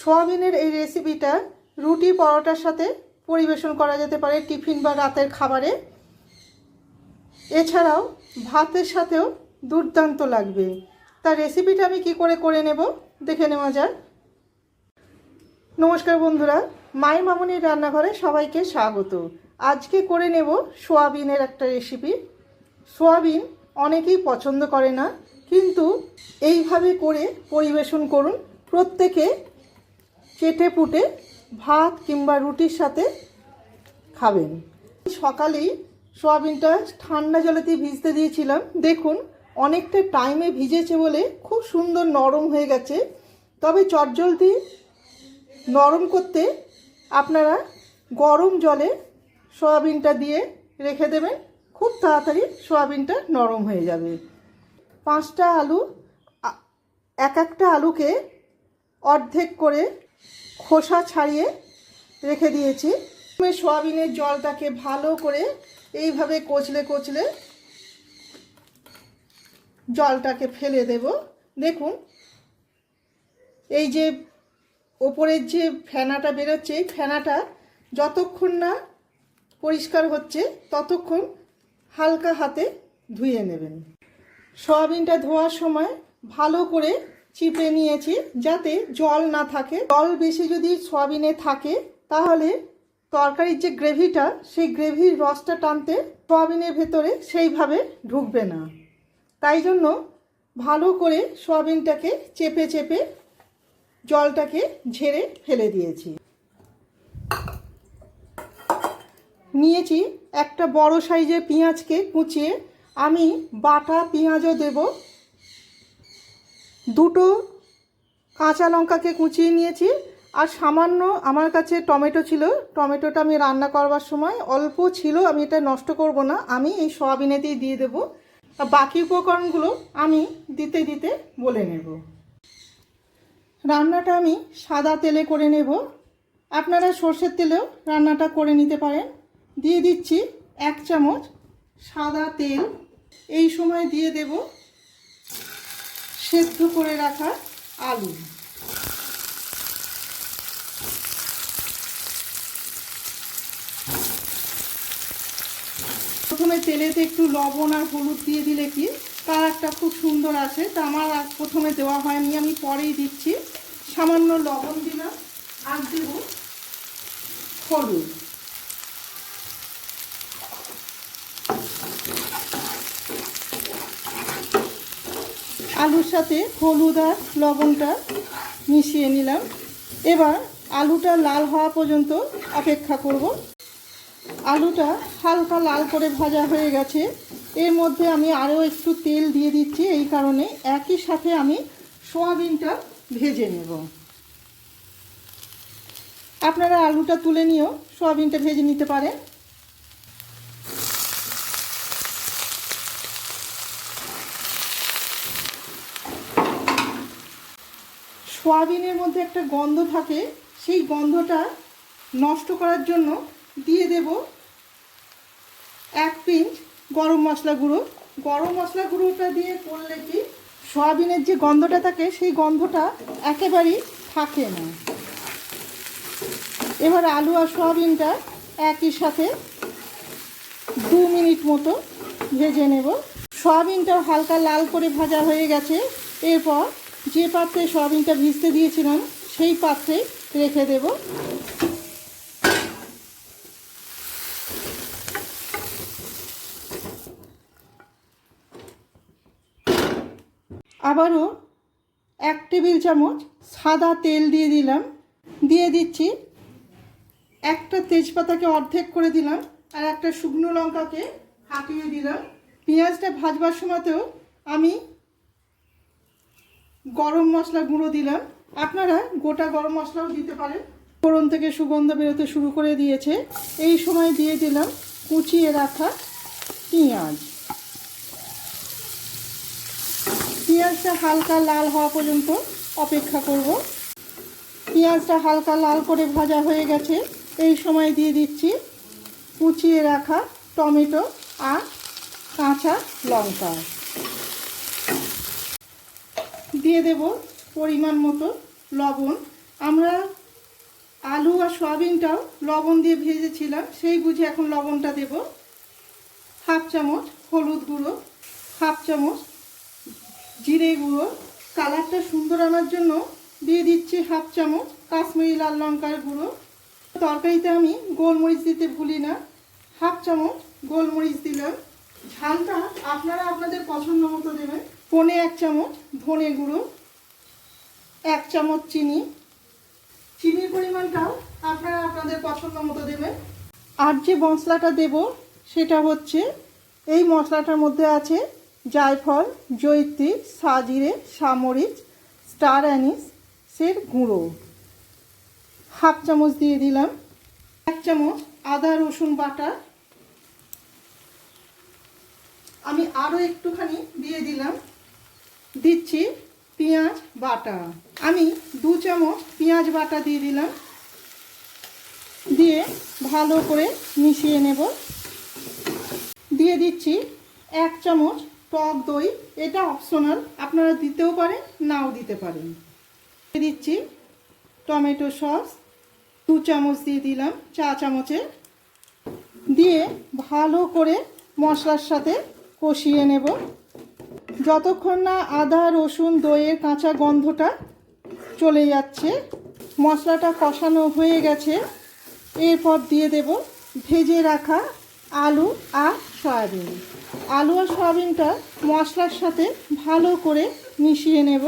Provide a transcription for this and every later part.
সোয়াবিনের এই রেসিপিটা রুটি পরোটার সাথে পরিবেশন করা যেতে পারে টিফিন বা রাতের খাবারে। এছাড়াও ভাতের সাথেও দুর্দান্ত লাগবে। তার রেসিপিটা আমি কি করে করে নেব দেখে নেওয়া যাক। নমস্কার বন্ধুরা, মাই মামনির রান্নাঘরে সবাইকে স্বাগত। আজকে করে নেব সোয়াবিনের একটা রেসিপি সোয়াবিন অনেকেই পছন্দ করে না, কিন্তু এইভাবে করে পরিবেশন করুন, প্রত্যেকে চেটে পুটে ভাত কিংবা রুটির সাথে খাবেন। সকালেই সোয়াবিনটা ঠান্ডা জলেতে ভিজতে দিয়েছিলাম। দেখুন, অনেকটা টাইমে ভিজেছে বলে খুব সুন্দর নরম হয়ে গেছে। তবে চটজলদি নরম করতে আপনারা গরম জলে সোয়াবিনটা দিয়ে রেখে দেবেন। খুব তাড়াতাড়ি সোয়াবিনটা নরম হয়ে যাবে। পাঁচটা আলু এক একটা আলুকে অর্ধেক করে খোসা ছাড়িয়ে রেখে দিয়েছি। সয়াবিনের জলটাকে ভালো করে এইভাবে কচলে কচলে জলটাকে ফেলে দেব। দেখুন, এই যে ওপরের যে ফেনাটা বেরোচ্ছে, এই ফেনাটা যতক্ষণ না পরিষ্কার হচ্ছে, ততক্ষণ হালকা হাতে ধুয়ে নেবেন। সয়াবিনটা ধোয়ার সময় ভালো করে চিপে নিয়েছি যাতে জল না থাকে। জল বেশি যদি সয়াবিনে থাকে, তাহলে তরকারির যে গ্রেভিটা, সেই গ্রেভির রসটা টানতে সয়াবিনের ভেতরে সেইভাবে ঢুকবে না। তাই জন্য ভালো করে সয়াবিনটাকে চেপে চেপে জলটাকে ঝেড়ে ফেলে দিয়েছি। নিয়েছি একটা বড় সাইজের পেঁয়াজকে কুচিয়ে। আমি বাটা পেঁয়াজও দেব। দুটো কাঁচা লঙ্কাকে কুচিয়ে নিয়েছি আর সামান্য আমার কাছে টমেটো ছিল। টমেটোটা আমি রান্না করবার সময় অল্প ছিল, আমি এটা নষ্ট করব না। আমি এই সয়াবিনেতেই দিয়ে দেব। বাকি উপকরণগুলো আমি দিতে দিতে বলে নেব। রান্নাটা আমি সাদা তেলে করে নেব। আপনারা সর্ষের তেলেও রান্নাটা করে নিতে পারেন। দিয়ে দিচ্ছি এক চামচ সাদা তেল। এই সময় দিয়ে দেব সেদ্ধ করে রাখা আলু। প্রথমে তেলেতে একটু লবণ আর হলুদ দিয়ে দিলে কি কালারটা খুব সুন্দর আসে। তা আমার প্রথমে দেওয়া হয়নি, আমি পরেই দিচ্ছি। সামান্য লবণ দিলাম, আর দেব হলুদ। আলুর সাথে হলুদ আর লবণটা মিশিয়ে নিলাম। এবার আলুটা লাল হওয়া পর্যন্ত অপেক্ষা করব। আলুটা হালকা লাল করে ভাজা হয়ে গেছে। এর মধ্যে আমি আরও একটু তেল দিয়ে দিচ্ছি, এই কারণে একই সাথে আমি সোয়াবিনটা ভেজে নেব। আপনারা আলুটা তুলে নিয়েও সোয়াবিনটা ভেজে নিতে পারেন। সোয়াবিনের মধ্যে একটা গন্ধ থাকে, সেই গন্ধটা নষ্ট করার জন্য দিয়ে দেব এক পিঞ্চ গরম মশলা গুঁড়ো। গরম মশলা গুঁড়োটা দিয়ে করলে কি সয়াবিনের যে গন্ধটা থাকে, সেই গন্ধটা একেবারেই থাকে না। এবার আলু আর সয়াবিনটা একই সাথে দু মিনিট মতো ভেজে নেব। সয়াবিনটাও হালকা লাল করে ভাজা হয়ে গেছে, এরপর যে পাত্রে সয়াবিনটা ভিজতে দিয়েছিলাম, সেই পাত্রে রেখে দেব। আবারও এক টেবিল চামচ সাদা তেল দিয়ে দিলাম। দিয়ে দিচ্ছি একটা তেজপাতাকে অর্ধেক করে দিলাম আর একটা শুকনো লঙ্কাকে হাঁটিয়ে দিলাম। পেঁয়াজটা ভাজবার সময়তেও আমি গরম মশলা গুঁড়ো দিলাম। আপনারা গোটা গরম মশলাও দিতে পারেন। ফোড়ন থেকে সুগন্ধ বেরোতে শুরু করে দিয়েছে। এই সময় দিয়ে দিলাম কুচিয়ে রাখা পেঁয়াজ। পেঁয়াজটা হালকা লাল হওয়া পর্যন্ত অপেক্ষা করব। পেঁয়াজটা হালকা লাল করে ভাজা হয়ে গেছে। এই সময় দিয়ে দিচ্ছি কুচিয়ে রাখা টমেটো আর কাঁচা লঙ্কা। দিয়ে দেব পরিমাণ মতো লবণ। আমরা আলু আর সয়াবিনটাও লবণ দিয়ে ভেজেছিলাম, সেই বুঝে এখন লবণটা দেব। হাফ চামচ হলুদ গুঁড়ো, হাফ চামচ জিরে গুঁড়ো। কালারটা সুন্দর আনার জন্য দিয়ে দিচ্ছি হাফ চামচ কাশ্মীরি লাল লঙ্কার গুঁড়ো। তরকারিতে আমি গোলমরিচ দিতে ভুলি না, হাফ চামচ গোলমরিচ দিলাম। ঝালটা আপনারা আপনাদের পছন্দ মতো দেবেন। পনে এক চামচ ধনে গুঁড়ো, এক চামচ চিনি। চিনির পরিমাণটাও আপনারা আপনাদের পছন্দ মতো দেবেন। আর যে মশলাটা দেব, সেটা হচ্ছে, এই মশলাটার মধ্যে আছে জায়ফল জৈত্রী সাজিরে, সামরিচ, স্টার অ্যানিস সের গুঁড়ো। হাফ চামচ দিয়ে দিলাম। এক চামচ আদা, রসুন বাটা। আমি আরও একটুখানি দিয়ে দিলাম। দিচ্ছি পেঁয়াজ বাটা। আমি দু চামচ পেঁয়াজ বাটা দিয়ে দিলাম। দিয়ে ভালো করে মিশিয়ে নেব। দিয়ে দিচ্ছি এক চামচ টক দই। এটা অপশনাল, আপনারা দিতেও পারেন, নাও দিতে পারেন। দিয়ে দিচ্ছি টমেটো সস। দু চামচ দিয়ে দিলাম চা চামচে দিয়ে ভালো করে মশলার সাথে কষিয়ে নেব। যতক্ষণ না আদা, রসুন, দইয়ের কাঁচা গন্ধটা চলে যাচ্ছে, মশলাটা কষানো হয়ে গেছে, এরপর দিয়ে দেব ভেজে রাখা আলু আর সয়াবিন। আলু আর সয়াবিনটা মশলার সাথে ভালো করে মিশিয়ে নেব।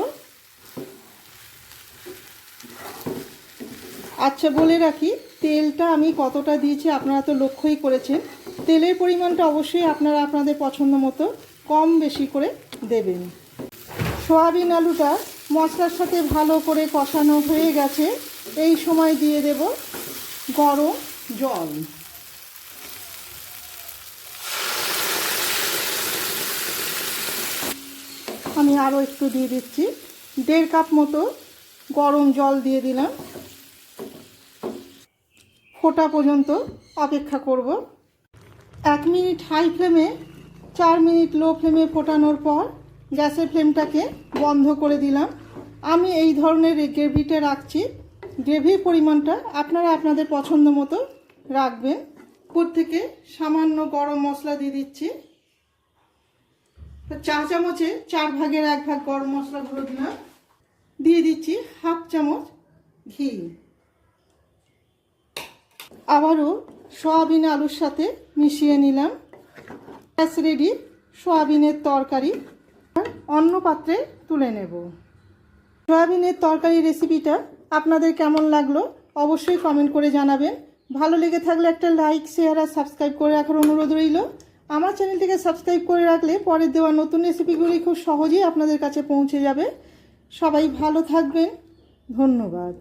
আচ্ছা বলে রাখি, তেলটা আমি কতটা দিয়েছি আপনারা তো লক্ষ্যই করেছেন। তেলের পরিমাণটা অবশ্যই আপনারা আপনাদের পছন্দ মতো কম বেশি করে দেবেন। সয়াবিন আলুটা মশলার সাথে ভালো করে কষানো হয়ে গেছে। এই সময় দিয়ে দেব গরম জল। আমি আরও একটু দিয়ে দিচ্ছি। দেড় কাপ মতো গরম জল দিয়ে দিলাম। ফোটা পর্যন্ত অপেক্ষা করব। এক মিনিট হাই ফ্লেমে চার মিনিট লো ফ্লেমে ফোটানোর পর গ্যাসের ফ্লেমটাকে বন্ধ করে দিলাম। আমি এই ধরনের গ্রেভিটা রাখছি। গ্রেভির পরিমাণটা আপনারা আপনাদের পছন্দ মতো রাখবেন। উপর থেকে সামান্য গরম মশলা দিয়ে দিচ্ছি। চা চামচে চার ভাগের এক ভাগ গরম মশলা গুঁড়ো দিলাম। দিয়ে দিচ্ছি হাফ চামচ ঘি। আবারও সয়াবিন আলুর সাথে মিশিয়ে নিলাম। গ্যাস রেডি, সয়াবিনের তরকারি। অন্য পাত্রে তুলে নেব। সয়াবিনের তরকারি রেসিপিটা আপনাদের কেমন লাগল অবশ্যই কমেন্ট করে জানাবেন। ভালো লেগে থাকলে একটা লাইক শেয়ার আর সাবস্ক্রাইব করে রাখার অনুরোধ রইল। আমার চ্যানেলটিকে সাবস্ক্রাইব করে রাখলে পরের দেওয়া নতুন রেসিপিগুলি খুব সহজেই আপনাদের কাছে পৌঁছে যাবে। সবাই ভালো থাকবেন। ধন্যবাদ।